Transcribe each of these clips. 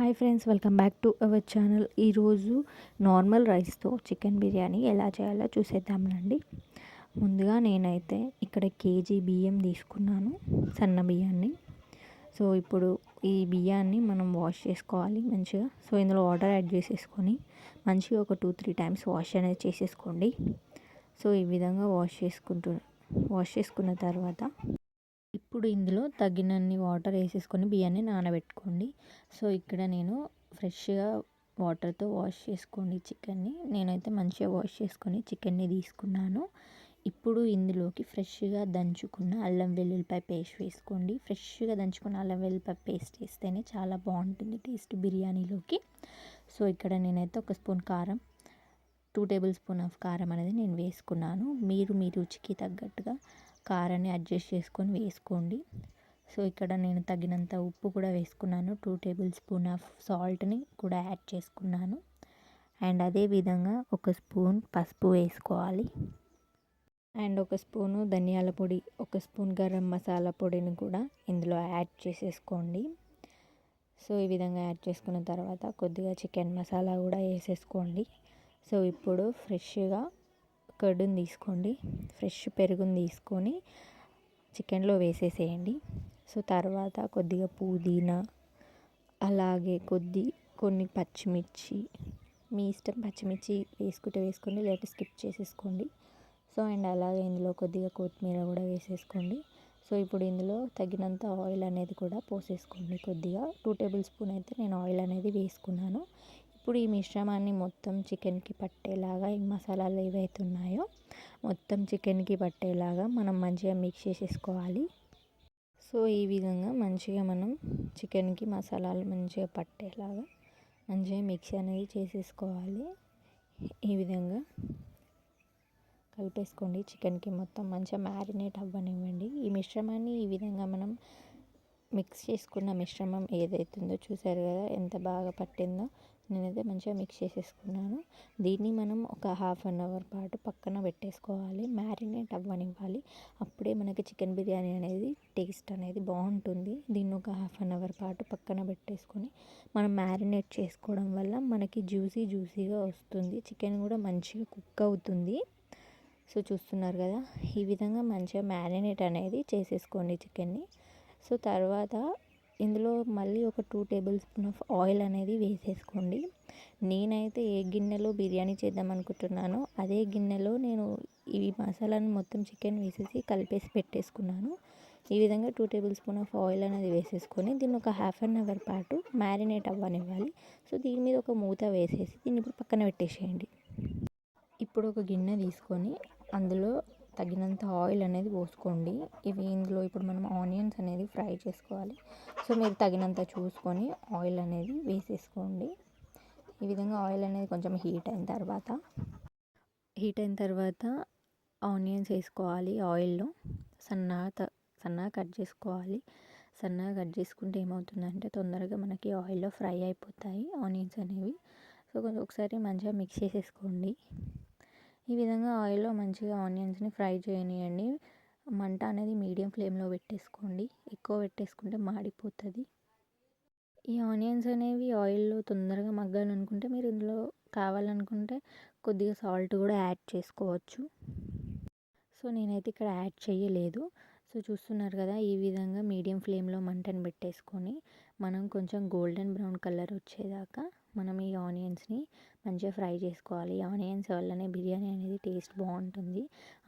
Hi friends welcome back to our channel. ఈరోజు normal రైస్తో chicken biryani ఎలా చేయాలో చూసేద్దాం రండి ముందుగా నేనైతే ఇక్కడ కేజీ బియ్యం తీసుకున్నాను సన్న బియ్యాన్ని. సో ఇప్పుడు ఈ బియ్యాన్ని మనం వాష్ చేసుకోవాలి మంచిగా. సో ఇందులో వాటర్ యాడ్ చేసేసుకొని మంచిగా ఒక టూ త్రీ టైమ్స్ వాష్ అనేది చేసేసుకోండి. సో ఈ విధంగా వాష్ చేసుకుంటు వాష్ చేసుకున్న తర్వాత ఇప్పుడు ఇందులో తగినన్ని వాటర్ వేసేసుకొని బియ్యాన్ని నానబెట్టుకోండి. సో ఇక్కడ నేను ఫ్రెష్గా వాటర్తో వాష్ చేసుకోండి చికెన్ని. నేనైతే మంచిగా వాష్ చేసుకొని చికెన్ని తీసుకున్నాను. ఇప్పుడు ఇందులోకి ఫ్రెష్గా దంచుకున్న అల్లం వెల్లుల్లిపాయ పేస్ట్ వేసుకోండి. ఫ్రెష్గా దంచుకున్న అల్లం వెల్లుల్లిపాయ పేస్ట్ వేస్తేనే చాలా బాగుంటుంది టేస్ట్ బిర్యానీలోకి. సో ఇక్కడ నేనైతే ఒక స్పూన్ కారం టూ టేబుల్ స్పూన్ ఆఫ్ కారం అనేది నేను వేసుకున్నాను. మీరు మీ రుచికి తగ్గట్టుగా కారాన్ని అడ్జస్ట్ చేసుకొని వేసుకోండి. సో ఇక్కడ నేను తగినంత ఉప్పు కూడా వేసుకున్నాను. టూ టేబుల్ స్పూన్ ఆఫ్ సాల్ట్ని కూడా యాడ్ చేసుకున్నాను. అండ్ అదే విధంగా ఒక స్పూన్ పసుపు వేసుకోవాలి. అండ్ ఒక స్పూను ధనియాల పొడి ఒక స్పూన్ గరం మసాలా పొడిని కూడా ఇందులో యాడ్ చేసేసుకోండి. సో ఈ విధంగా యాడ్ చేసుకున్న తర్వాత కొద్దిగా చికెన్ మసాలా కూడా వేసేసుకోండి. సో ఇప్పుడు ఫ్రెష్గా కర్డుని తీసుకోండి. ఫ్రెష్ పెరుగుని తీసుకొని చికెన్లో వేసేసేయండి. సో తర్వాత కొద్దిగా పుదీనా అలాగే కొద్ది కొన్ని పచ్చిమిర్చి మీ ఇష్టం పచ్చిమిర్చి వేసుకుంటే వేసుకోండి లేకపోతే స్కిప్ చేసేసుకోండి. సో అండ్ అలాగే ఇందులో కొద్దిగా కొత్తిమీర కూడా వేసేసుకోండి. సో ఇప్పుడు ఇందులో తగినంత ఆయిల్ అనేది కూడా పోసేసుకోండి కొద్దిగా. టూ టేబుల్ స్పూన్ అయితే నేను ఆయిల్ అనేది వేసుకున్నాను. ఇప్పుడు ఈ మిశ్రమాన్ని మొత్తం చికెన్కి పట్టేలాగా ఈ మసాలాలు ఏవైతే ఉన్నాయో మొత్తం చికెన్కి పట్టేలాగా మనం మంచిగా మిక్స్ చేసేసుకోవాలి. సో ఈ విధంగా మంచిగా మనం చికెన్కి మసాలాలు మంచిగా పట్టేలాగా మంచిగా మిక్స్ అనేది చేసేసుకోవాలి. ఈ విధంగా కలిపేసుకోండి. చికెన్కి మొత్తం మంచిగా మ్యారినేట్ అవ్వనివ్వండి. ఈ మిశ్రమాన్ని ఈ విధంగా మనం మిక్స్ చేసుకున్న మిశ్రమం ఏదైతుందో చూసారు కదా ఎంత బాగా పట్టిందో. నేనైతే మంచిగా మిక్స్ చేసేసుకున్నాను. దీన్ని మనం ఒక హాఫ్ అన్ అవర్ పాటు పక్కన పెట్టేసుకోవాలి. మ్యారినేట్ అవ్వనివ్వాలి. అప్పుడే మనకి చికెన్ బిర్యానీ అనేది టేస్ట్ అనేది బాగుంటుంది. దీన్ని ఒక హాఫ్ అన్ అవర్ పాటు పక్కన పెట్టేసుకొని మనం మ్యారినేట్ చేసుకోవడం వల్ల మనకి జ్యూసీ జ్యూసీగా వస్తుంది. చికెన్ కూడా మంచిగా కుక్ అవుతుంది. సో చూస్తున్నారు కదా ఈ విధంగా మంచిగా మ్యారినేట్ అనేది చేసేసుకోండి చికెన్ని సో తర్వాత ఇందులో మళ్ళీ ఒక two tablespoon of oil అనేది వేసేసుకోండి. నేనైతే ఏ గిన్నెలో బిర్యానీ చేద్దాం అనుకుంటున్నానో అదే గిన్నెలో నేను ఈ మసాలాను మొత్తం చికెన్ వేసేసి కలిపేసి పెట్టేసుకున్నాను. ఈ విధంగా two tablespoon of oil అనేది వేసేసుకొని దీన్ని ఒక హాఫ్ అన్ అవర్ పాటు మ్యారినేట్ అవ్వనివ్వాలి. సో దీని మీద ఒక మూత వేసేసి దీన్ని ఇప్పుడు పక్కన పెట్టేసేయండి. ఇప్పుడు ఒక గిన్నె తీసుకొని అందులో తగినంత ఆయిల్ అనేది పోసుకోండి. ఇవి ఇందులో ఇప్పుడు మనం ఆనియన్స్ అనేది ఫ్రై చేసుకోవాలి. సో మీరు తగినంత చూసుకొని ఆయిల్ అనేది వేసేసుకోండి. ఈ విధంగా ఆయిల్ అనేది కొంచెం హీట్ అయిన తర్వాత హీట్ అయిన తర్వాత ఆనియన్స్ వేసుకోవాలి ఆయిల్లో. సన్నగా సన్నగా కట్ చేసుకోవాలి. సన్నగా కట్ చేసుకుంటే ఏమవుతుందంటే తొందరగా మనకి ఆయిల్లో ఫ్రై అయిపోతాయి ఆనియన్స్ అనేవి. సో కొంచెం ఒకసారి మంచిగా మిక్స్ చేసేసుకోండి. ఈ విధంగా ఆయిల్లో మంచిగా ఆనియన్స్ని ఫ్రై చేయనియండి. మంట అనేది మీడియం ఫ్లేమ్లో పెట్టేసుకోండి. ఎక్కువ పెట్టేసుకుంటే మాడిపోతుంది. ఈ ఆనియన్స్ అనేవి ఆయిల్లో తొందరగా మగ్గాలనుకుంటే మీరు ఇందులో కావాలనుకుంటే కొద్దిగా సాల్ట్ కూడా యాడ్ చేసుకోవచ్చు. సో నేనైతే ఇక్కడ యాడ్ చేయలేదు. సో చూస్తున్నారు కదా ఈ విధంగా మీడియం ఫ్లేమ్లో మంటను పెట్టేసుకొని మనం కొంచెం గోల్డెన్ బ్రౌన్ కలర్ వచ్చేదాకా మనం ఈ ఆనియన్స్ని మంచిగా ఫ్రై చేసుకోవాలి. ఆనియన్స్ వల్లనే బిర్యానీ అనేది టేస్ట్ బాగుంటుంది.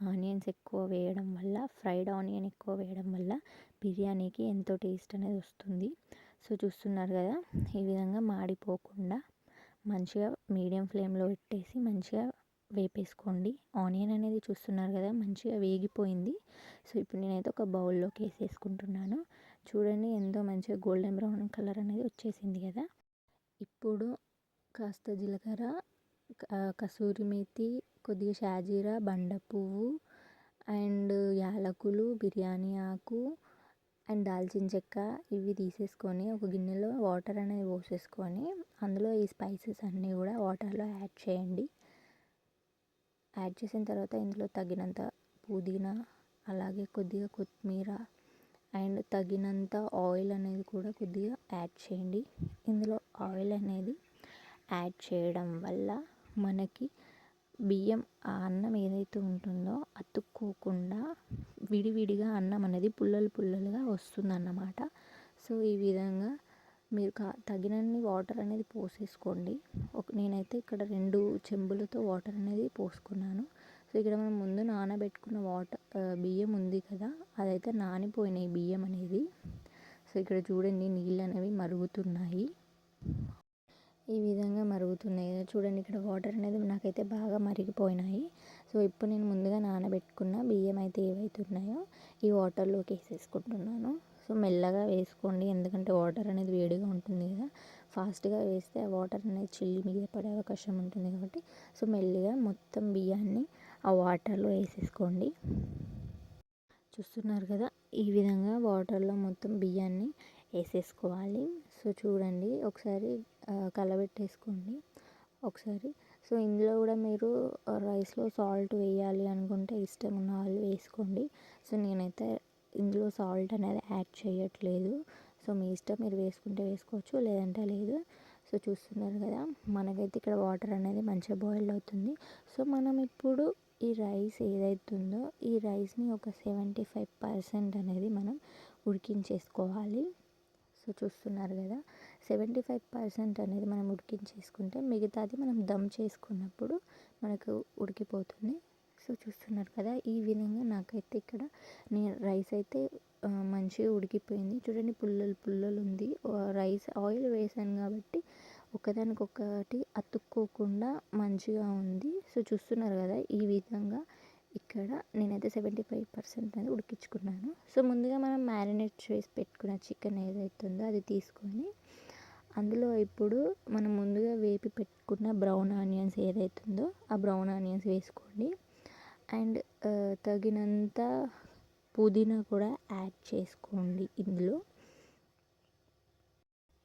ఆనియన్స్ ఎక్కువ వేయడం వల్ల ఫ్రైడ్ ఆనియన్ ఎక్కువ వేయడం వల్ల బిర్యానీకి ఎంతో టేస్ట్ అనేది వస్తుంది. సో చూస్తున్నారు కదా ఈ విధంగా మాడిపోకుండా మంచిగా మీడియం ఫ్లేమ్లో పెట్టేసి మంచిగా వేపేసుకోండి. ఆనియన్ అనేది చూస్తున్నారు కదా మంచిగా వేగిపోయింది. సో ఇప్పుడు నేనైతే ఒక బౌల్లోకి వేసేసుకుంటున్నాను. చూడండి ఎంతో మంచిగా గోల్డెన్ బ్రౌన్ కలర్ అనేది వచ్చేసింది కదా. ఇప్పుడు కాస్త జీలకర్ర కసూరి మేతి కొద్దిగా షాజీరా బండ పువ్వు అండ్ యాలకులు బిర్యానీ ఆకు అండ్ దాల్చిన చెక్క ఇవి తీసేసుకొని ఒక గిన్నెలో వాటర్ అనేది పోసేసుకొని అందులో ఈ స్పైసెస్ అన్నీ కూడా వాటర్లో యాడ్ చేయండి. యాడ్ చేసిన తర్వాత ఇందులో తగినంత పుదీనా అలాగే కొద్దిగా కొత్తిమీర అండ్ తగినంత ఆయిల్ అనేది కూడా కొద్దిగా యాడ్ చేయండి. ఇందులో ఆయిల్ అనేది యాడ్ చేయడం వల్ల మనకి బియ్యం ఆ అన్నం ఏదైతే ఉంటుందో అతుక్కోకుండా విడివిడిగా అన్నం అనేది పుల్లలు పుల్లలుగా వస్తుందన్నమాట. సో ఈ విధంగా మీరు కా తగినన్ని వాటర్ అనేది పోసేసుకోండి. ఒక నేనైతే ఇక్కడ రెండు చెంబులతో వాటర్ అనేది పోసుకున్నాను. సో ఇక్కడ మనం ముందు నానబెట్టుకున్న వాటర్ బియ్యం ఉంది కదా అదైతే నానిపోయినాయి బియ్యం అనేది. సో ఇక్కడ చూడండి నీళ్ళు అనేవి మరుగుతున్నాయి. ఈ విధంగా మరుగుతున్నాయి. కదా చూడండి ఇక్కడ వాటర్ అనేది నాకైతే బాగా మరిగిపోయినాయి. సో ఇప్పుడు నేను ముందుగా నానబెట్టుకున్న బియ్యం అయితే ఏవైతే ఉన్నాయో ఈ వాటర్లోకి వేసేసుకుంటున్నాను సో మెల్లగా వేసుకోండి. ఎందుకంటే వాటర్ అనేది వేడిగా ఉంటుంది కదా. ఫాస్ట్గా వేస్తే ఆ వాటర్ అనేది చిల్లి మీద పడే అవకాశం ఉంటుంది కాబట్టి. సో మెల్లిగా మొత్తం బియ్యాన్ని ఆ వాటర్లో వేసేసుకోండి. చూస్తున్నారు కదా ఈ విధంగా వాటర్లో మొత్తం బియ్యాన్ని వేసేసుకోవాలి. సో చూడండి. ఒకసారి కలబెట్టేసుకోండి. ఒకసారి. సో ఇందులో కూడా మీరు రైస్లో సాల్ట్ వేయాలి అనుకుంటే ఇష్టం ఉన్న వాళ్ళు వేసుకోండి. సో నేనైతే ఇందులో సాల్ట్ అనేది యాడ్ చేయట్లేదు. సో మీ ఇష్టం మీరు వేసుకుంటే వేసుకోవచ్చు లేదంటే లేదు. సో చూస్తున్నారు కదా. మనకైతే ఇక్కడ వాటర్ అనేది మంచిగా బాయిల్ అవుతుంది. సో మనం ఇప్పుడు ఈ రైస్ ఏదైతుందో ఈ రైస్ని ఒక సెవెంటీ ఫైవ్ పర్సెంట్ అనేది మనం ఉడికించేసుకోవాలి. సో చూస్తున్నారు కదా సెవెంటీ ఫైవ్ పర్సెంట్ అనేది మనం ఉడికించేసుకుంటే మిగతాది మనం దమ్ చేసుకున్నప్పుడు మనకు ఉడికిపోతుంది. సో చూస్తున్నారు కదా ఈ విధంగా నాకైతే ఇక్కడ నేను రైస్ అయితే మంచిగా ఉడికిపోయింది. చూడండి పుల్లలు పుల్లలు ఉంది. రైస్ ఆయిల్ వేసాను కాబట్టి ఒకదానికొకటి అతుక్కోకుండా మంచిగా ఉంది. సో చూస్తున్నారు కదా ఈ విధంగా ఇక్కడ నేనైతే సెవెంటీ ఫైవ్ పర్సెంట్ అనేది ఉడికించుకున్నాను. సో ముందుగా మనం మ్యారినేట్ చేసి పెట్టుకున్న చికెన్ ఏదైతే ఉందో అది తీసుకొని అందులో ఇప్పుడు మనం ముందుగా వేపి పెట్టుకున్న బ్రౌన్ ఆనియన్స్ ఏదైతుందో ఆ బ్రౌన్ ఆనియన్స్ వేసుకోండి. అండ్ తగినంత పుదీనా కూడా యాడ్ చేసుకోండి ఇందులో.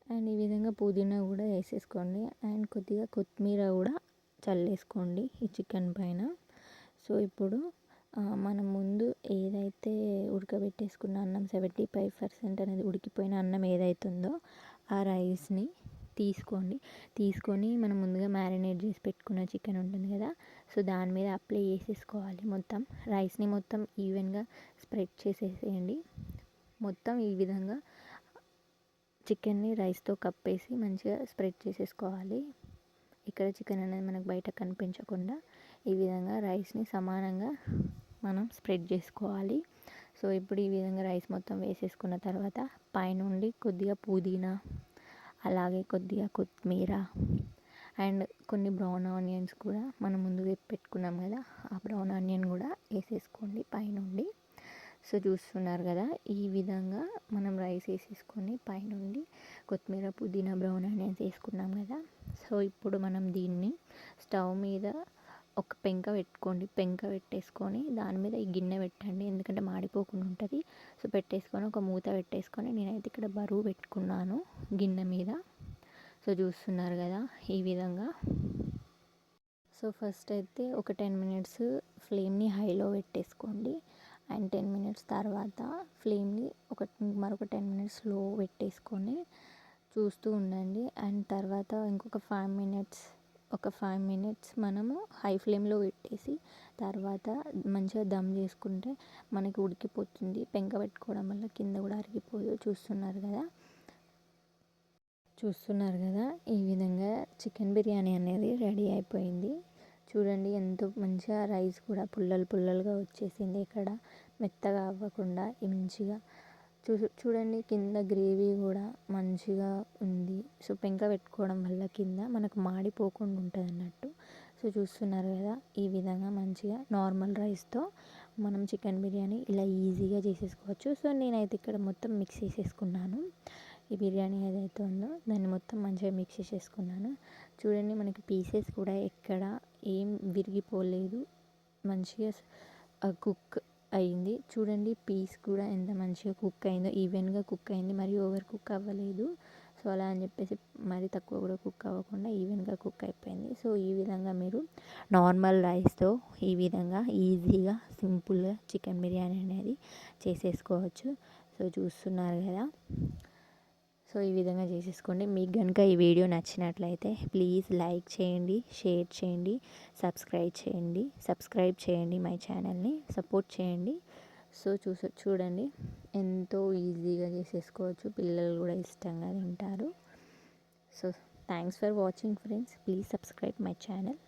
అండ్ ఈ విధంగా పుదీనా కూడా వేసేసుకోండి. అండ్ కొద్దిగా కొత్తిమీర కూడా చల్లేసుకోండి ఈ చికెన్ పైన. సో ఇప్పుడు మనం ముందు ఏదైతే ఉడకబెట్టేసుకున్న అన్నం సెవెంటీ ఫైవ్ పర్సెంట్ అనేది ఉడికిపోయిన అన్నం ఏదైతుందో ఆ రైస్ని తీసుకోండి. తీసుకొని మనం ముందుగా మ్యారినేట్ చేసి పెట్టుకున్న చికెన్ ఉంటుంది కదా సో దాని మీద అప్లై చేసేసుకోవాలి మొత్తం. రైస్ని మొత్తం ఈవెన్గా స్ప్రెడ్ చేసేసేయండి. మొత్తం ఈ విధంగా చికెన్ని రైస్తో కప్పేసి మంచిగా స్ప్రెడ్ చేసేసుకోవాలి. ఇక్కడ చికెన్ అనేది మనకు బయట కనిపించకుండా ఈ విధంగా రైస్ని సమానంగా మనం స్ప్రెడ్ చేసుకోవాలి. సో ఇప్పుడు ఈ విధంగా రైస్ మొత్తం వేసేసుకున్న తర్వాత పైనుండి కొద్దిగా పుదీనా అలాగే కొద్దిగా కొత్తిమీర అండ్ కొన్ని బ్రౌన్ ఆనియన్స్ కూడా మనం ముందు పెట్టుకున్నాం కదా ఆ బ్రౌన్ ఆనియన్ కూడా వేసేసుకోండి పైనుండి. సో చూస్తున్నారు కదా ఈ విధంగా మనం రైస్ వేసేసుకొని పైనుండి కొత్తిమీర పుదీనా బ్రౌన్ ఆనియన్స్ వేసుకున్నాం కదా. సో ఇప్పుడు మనం దీన్ని స్టవ్ మీద ఒక పెంక పెట్టుకోండి. పెంక పెట్టేసుకొని దాని మీద ఈ గిన్నె పెట్టండి. ఎందుకంటే మాడిపోకుండా ఉంటుంది. సో పెట్టేసుకొని ఒక మూత పెట్టేసుకొని నేనైతే ఇక్కడ బరువు పెట్టుకున్నాను గిన్నె మీద. సో చూస్తున్నారు కదా ఈ విధంగా. సో ఫస్ట్ అయితే ఒక టెన్ మినిట్స్ ఫ్లేమ్ని హైలో పెట్టేసుకోండి. అండ్ టెన్ మినిట్స్ తర్వాత ఫ్లేమ్ని ఒక మరొక టెన్ మినిట్స్లో పెట్టేసుకొని చూస్తూ ఉండండి. అండ్ తర్వాత ఇంకొక ఫైవ్ మినిట్స్ ఒక ఫైవ్ మినిట్స్ మనము హై ఫ్లేమ్లో పెట్టేసి తర్వాత మంచిగా దమ్ చేసుకుంటే మనకి ఉడికిపోతుంది. పెంక పెట్టుకోవడం వల్ల కింద కూడా అరిగిపోదు. చూస్తున్నారు కదా? చూస్తున్నారు కదా? ఈ విధంగా చికెన్ బిర్యానీ అనేది రెడీ అయిపోయింది. చూడండి ఎంతో మంచిగా రైస్ కూడా పుల్లలు పుల్లలుగా వచ్చేసింది. ఇక్కడ మెత్తగా అవ్వకుండా మంచిగా చూ చూడండి కింద గ్రేవీ కూడా మంచిగా ఉంది. సో పెంక పెట్టుకోవడం వల్ల కింద మనకు మాడిపోకుండా ఉంటుంది అన్నట్టు. సో చూస్తున్నారు కదా ఈ విధంగా మంచిగా నార్మల్ రైస్తో మనం చికెన్ బిర్యానీ ఇలా ఈజీగా చేసేసుకోవచ్చు. సో నేనైతే ఇక్కడ మొత్తం మిక్స్ చేసేసుకున్నాను. ఈ బిర్యానీ ఏదైతే ఉందో దాన్ని మొత్తం మంచిగా మిక్స్ చేసేసుకున్నాను. చూడండి మనకి పీసెస్ కూడా ఎక్కడ ఏం విరిగిపోలేదు. మంచిగా కుక్ అయింది. చూడండి పీస్ కూడా ఎంత మంచిగా కుక్ అయిందో ఈవెన్గా కుక్ అయింది. మరి ఓవర్ కుక్ అవ్వలేదు. సో అలా అని చెప్పేసి మరి తక్కువ కూడా కుక్ అవ్వకుండా ఈవెన్గా కుక్ అయిపోయింది. సో ఈ విధంగా మీరు నార్మల్ రైస్తో ఈ విధంగా ఈజీగా సింపుల్గా చికెన్ బిర్యానీ అనేది చేసేసుకోవచ్చు. సో చూస్తున్నారు కదా. సో ఈ విధంగా చేసేసుకోండి. మీకు కనుక ఈ వీడియో నచ్చినట్లయితే ప్లీజ్ లైక్ చేయండి షేర్ చేయండి సబ్స్క్రైబ్ చేయండి సబ్స్క్రైబ్ చేయండి మై ఛానల్ని సపోర్ట్ చేయండి. సో చూస చూడండి ఎంతో ఈజీగా చేసేసుకోవచ్చు. పిల్లలు కూడా ఇష్టంగా తింటారు. So thanks for watching friends. Please subscribe my channel.